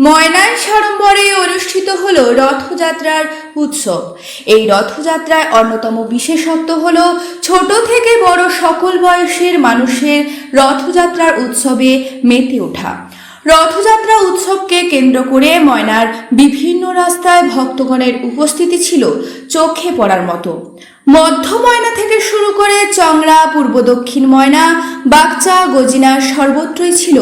ময়নায় সাড়ম্বরে অনুষ্ঠিত হল রথযাত্রার উৎসব। এই রথযাত্রায় অন্যতম বিশেষত্ব হল, ছোট থেকে বড় সকল বয়সের মানুষের রথযাত্রার উৎসবে মেতে ওঠা। রথযাত্রা উৎসবকে কেন্দ্র করে ময়নার বিভিন্ন রাস্তায় ভক্তগণের উপস্থিতি ছিল চোখে পড়ার মতো। মধ্য ময়না থেকে শুরু করে চংড়া, পূর্ব দক্ষিণ ময়না, বাগচা, গজিনা সর্বত্রই ছিল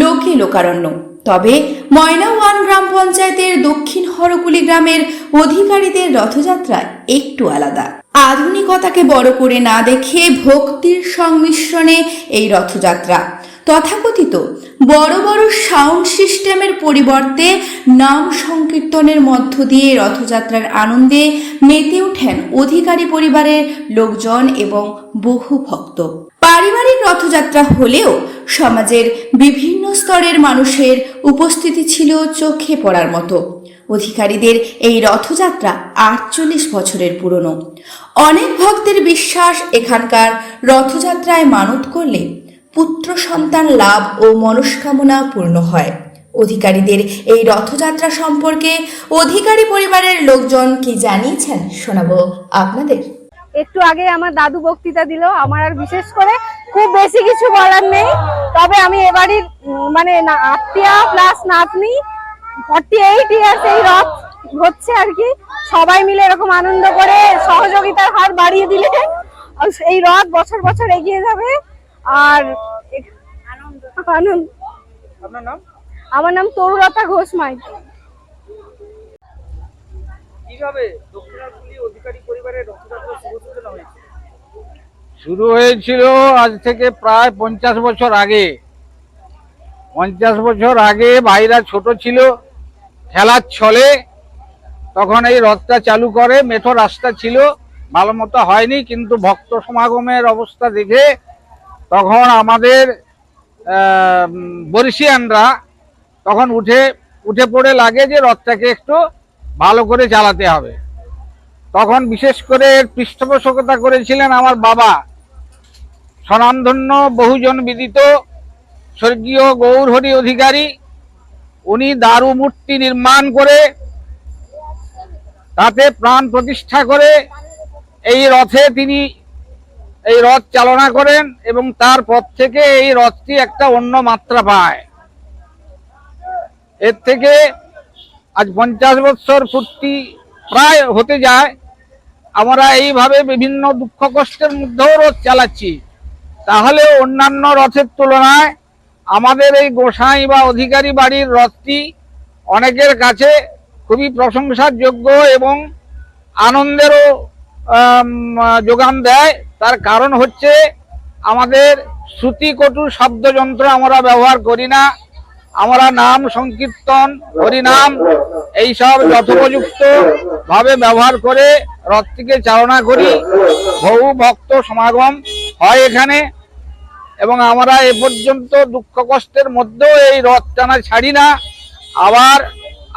লোকে লোকারণ্য। তবে ময়না ওয়ান গ্রাম পঞ্চায়েতের দক্ষিণ হরকুলি গ্রামের অধিকারীদের রথযাত্রা একটু আলাদা। আধুনিকতাকে বড় করে না দেখে ভক্তির সংমিশ্রণে এই রথযাত্রা। তথাকথিত বড় বড় সাউন্ড সিস্টেমের পরিবর্তে নাম সংকীর্তনের মধ্য দিয়ে রথযাত্রার আনন্দে মেতে ওঠেন অধিকারী পরিবারের লোকজন এবং বহু ভক্ত। পারিবারিক রথযাত্রা হলেও সমাজের বিভিন্ন স্তরের মানুষের উপস্থিতি ছিল চোখে পড়ার মতো। অধিকারীদের এই রথযাত্রা আটচল্লিশ বছরের পুরনো। অনেক ভক্তের বিশ্বাস এখানকার রথযাত্রায় মানত করলে পুত্র সন্তান লাভ ও মনস্কামনা পূর্ণ হয়। অধিকারীদের এই রথযাত্রা সম্পর্কে অধিকারী পরিবারের লোকজন কি জানিয়েছেন শোনাবো আপনাদের। একটু আগে আমার দাদু বক্তৃতা দিল আমার আর বিশেষ করে খুব বেশি কিছু বলার নেই। তবে আমি এবারই মানে আত্মীয়া প্লাস নাতনি ফর্টি এইট ইয়ার্স এই রথ হচ্ছে আর কি। সবাই মিলে এরকম আনন্দ করে সহযোগিতার হাত বাড়িয়ে দিলে এই রথ বছর বছর এগিয়ে যাবে। আর আনন্দ। আমার নাম তরুলতা ঘোষ মাই শুরু হয়েছিল আজ থেকে প্রায় পঞ্চাশ বছর আগে। পঞ্চাশ বছর আগে ভাইরা ছোট ছিল, খেলার ছলে। তখন এই রথটা চালু করে, মেঠো রাস্তা ছিল ভালো মতো হয়নি, কিন্তু ভক্ত সমাগমের অবস্থা দেখে তখন আমাদের বরিশিয়ানরা তখন উঠে উঠে পড়ে লাগে যে রথটাকে একটু ভালো করে চালাতে হবে। তখন বিশেষ করে পৃষ্ঠপোষকতা করেছিলেন আমার বাবা। স্বনামধন্য বহুজন বিদিত স্বর্গীয় গৌরহরি অধিকারী, উনি দারু মূর্তি নির্মাণ করে তাতে প্রাণ প্রতিষ্ঠা করে এই রথে তিনি এই রথ চালনা করেন এবং তারপর থেকে এই রথটি একটা অন্য মাত্রা পায়। এর থেকে আজ পঞ্চাশ বৎসর পূর্তি প্রায় হতে যায়। আমরা এইভাবে বিভিন্ন দুঃখ কষ্টের মধ্যেও রথ চালাচ্ছি। তাহলে অন্যান্য রথের তুলনায় আমাদের এই গোসাই বা অধিকারী বাড়ির রথটি অনেকের কাছে খুবই প্রশংসার যোগ্য এবং আনন্দেরও যোগান দেয়। তার কারণ হচ্ছে আমাদের শ্রুতিকটু শব্দযন্ত্র আমরা ব্যবহার করি না। আমরা নাম সংকীর্তন, হরিনাম, এইসব যথোপযুক্ত ভাবে ব্যবহার করে রথটিকে চালনা করি। বহু ভক্ত সমাগম হয় এখানে এবং আমরা এ পর্যন্ত দুঃখ কষ্টের মধ্যেও এই রথ টানা ছাড়ি না। আবার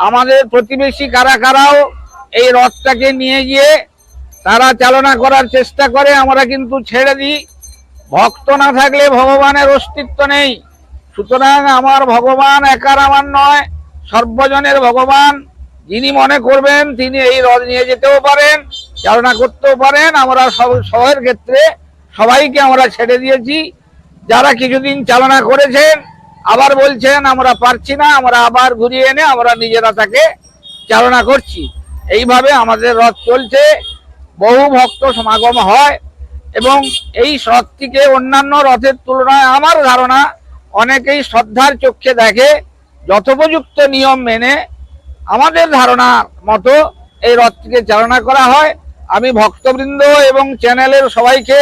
আমাদের প্রতিবেশী কারা কারাও এই রথটাকে নিয়ে গিয়ে তারা চালনা করার চেষ্টা করে, আমরা কিন্তু ছেড়ে দিই। ভক্ত না থাকলে ভগবানের অস্তিত্ব নেই। সুতরাং আমার ভগবান একার আমার নয়, সর্বজনের ভগবান। যিনি মনে করবেন তিনি এই রথ নিয়ে যেতেও পারেন চালনা করতেও পারেন। আমরা সব সবের ক্ষেত্রে সবাইকে আমরা ছেড়ে দিয়েছি। যারা কিছুদিন চালনা করেছেন, আবার বলছেন, আমরা পারছি না, আমরা আবার ঘুরিয়ে এনে আমরা নিজেরা তাকে চালনা করছি। এইভাবে আমাদের রথ চলছে। বহু ভক্ত সমাগম হয় এবং এই রথটিকে অন্যান্য রথের তুলনায় আমার ধারণা অনেকেই শ্রদ্ধার চোখে দেখে যথোপযুক্ত নিয়ম মেনে আমাদের ধারণার মতো এই রথটিকে চালনা করা হয়। আমি ভক্তবৃন্দ এবং চ্যানেলের সবাইকে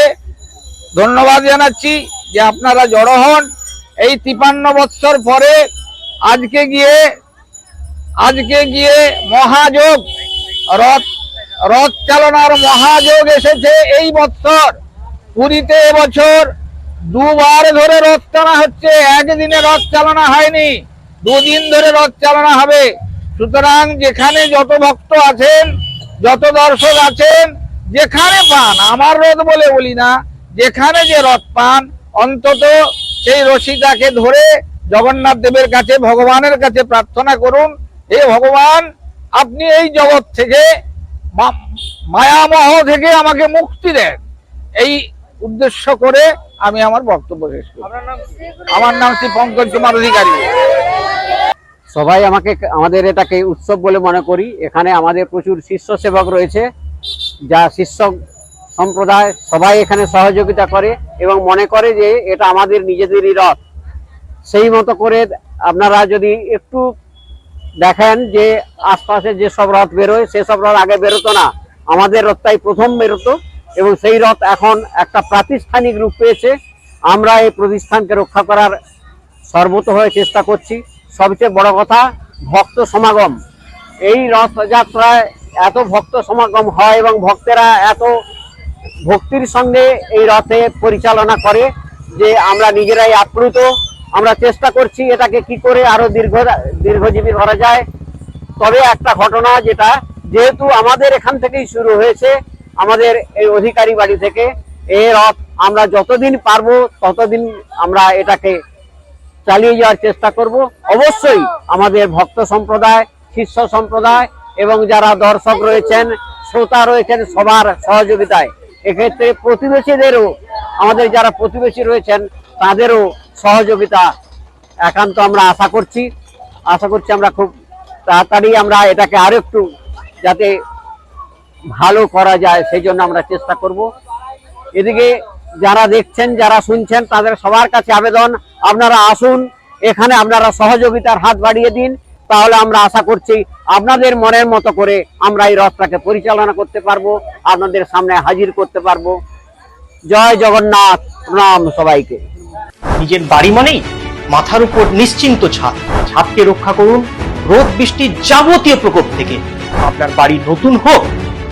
ধন্যবাদ জানাচ্ছি যে আপনারা জড়ো হন। এই তিপান্ন বৎসর পরে আজকে গিয়ে আজকে গিয়ে মহাযোগ, রথ রথ চালনার মহাযোগ এসেছে এই বৎসর। পুরীতে এবছর দুবার ধরে রথ টানা হচ্ছে, একদিনে রথ চালনা হয়নি, দুদিন ধরে রথ চালনা হবে। সুতরাং যেখানে যত ভক্ত আছেন, যত দর্শক আছেন, যেখানে পান, আমার রথ বলে বলি না, যেখানে যে রথ পান, অন্তত সেই রশিটাকে ধরে জগন্নাথ দেবের কাছে, ভগবানের কাছে প্রার্থনা করুন, হে ভগবান, আপনি এই জগৎ থেকে মায়ামহ থেকে আমাকে মুক্তি দেন। এই উদ্দেশ্য করে আমি আমার বক্তব্য শেষ করি? আমার নাম শ্রী পঙ্কজ কুমার অধিকারী। সবাই আমাকে আমাদের এটাকে উৎসব বলে মনে করি। এখানে আমাদের প্রচুর শিষ্য সেবক রয়েছে যা শিষ্য সম্প্রদায় সবাই এখানে সহযোগিতা করে এবং মনে করে যে এটা আমাদের নিজেদেরই রথ। সেই মতো করে আপনারা যদি একটু দেখেন যে আশপাশে যে সব রথ বেরোয় সেসব রথ আগে বেরোতো না। আমাদের রথটাই প্রথম বেরোতো। এবং সেই রথ এখন একটা প্রাতিষ্ঠানিক রূপ পেয়েছে। আমরা এই প্রতিষ্ঠানকে রক্ষা করার সর্বত হয়ে চেষ্টা করছি। সবচেয়ে বড় কথা, ভক্ত সমাগম। এই রথযাত্রায় এত ভক্ত সমাগম হয় এবং ভক্তেরা এত ভক্তির সঙ্গে এই রথে পরিচালনা করে যে আমরা নিজেরাই আপ্লুত। আমরা চেষ্টা করছি এটাকে কি করে আরও দীর্ঘ দীর্ঘজীবী করা যায়। তবে একটা ঘটনা যেটা, যেহেতু আমাদের এখান থেকেই শুরু হয়েছে আমাদের এই অধিকারী বাড়ি থেকে এই রথ আমরা যতদিন পারব ততদিন আমরা এটাকে চালিয়ে যাওয়ার চেষ্টা করব। অবশ্যই আমাদের ভক্ত সম্প্রদায়, শিষ্য সম্প্রদায় এবং যারা দর্শক রয়েছেন, শ্রোতা রয়েছেন সবার সহযোগিতায়। এক্ষেত্রে প্রতিবেশীদেরও, আমাদের যারা প্রতিবেশী রয়েছেন, তাদেরও সহযোগিতা একান্ত আমরা আশা করছি। আশা করছি আমরা খুব তাড়াতাড়ি আমরা এটাকে আরও একটু যাতে ভালো করা যায়, সেই জন্য আমরা চেষ্টা করব। এদিকে যারা দেখছেন, যারা শুনছেন, তাদের সবার কাছে আবেদন, আপনারা আসুন, এখানে আপনারা সহযোগিতার হাত বাড়িয়ে দিন, তাহলে আমরা আশা করছি আপনাদের মনের মতো করে আমরা এই রথটাকে পরিচালনা করতে পারব, আপনাদের সামনে হাজির করতে পারব। জয় জগন্নাথ, প্রণাম সবাইকে। নিজের বাড়ি মানেই মাথার উপর নিশ্চিন্ত ছাদ। ছাদকে রক্ষা করুন রোদ বৃষ্টির যাবতীয় প্রকোপ থেকে। আপনার বাড়ি নতুন হোক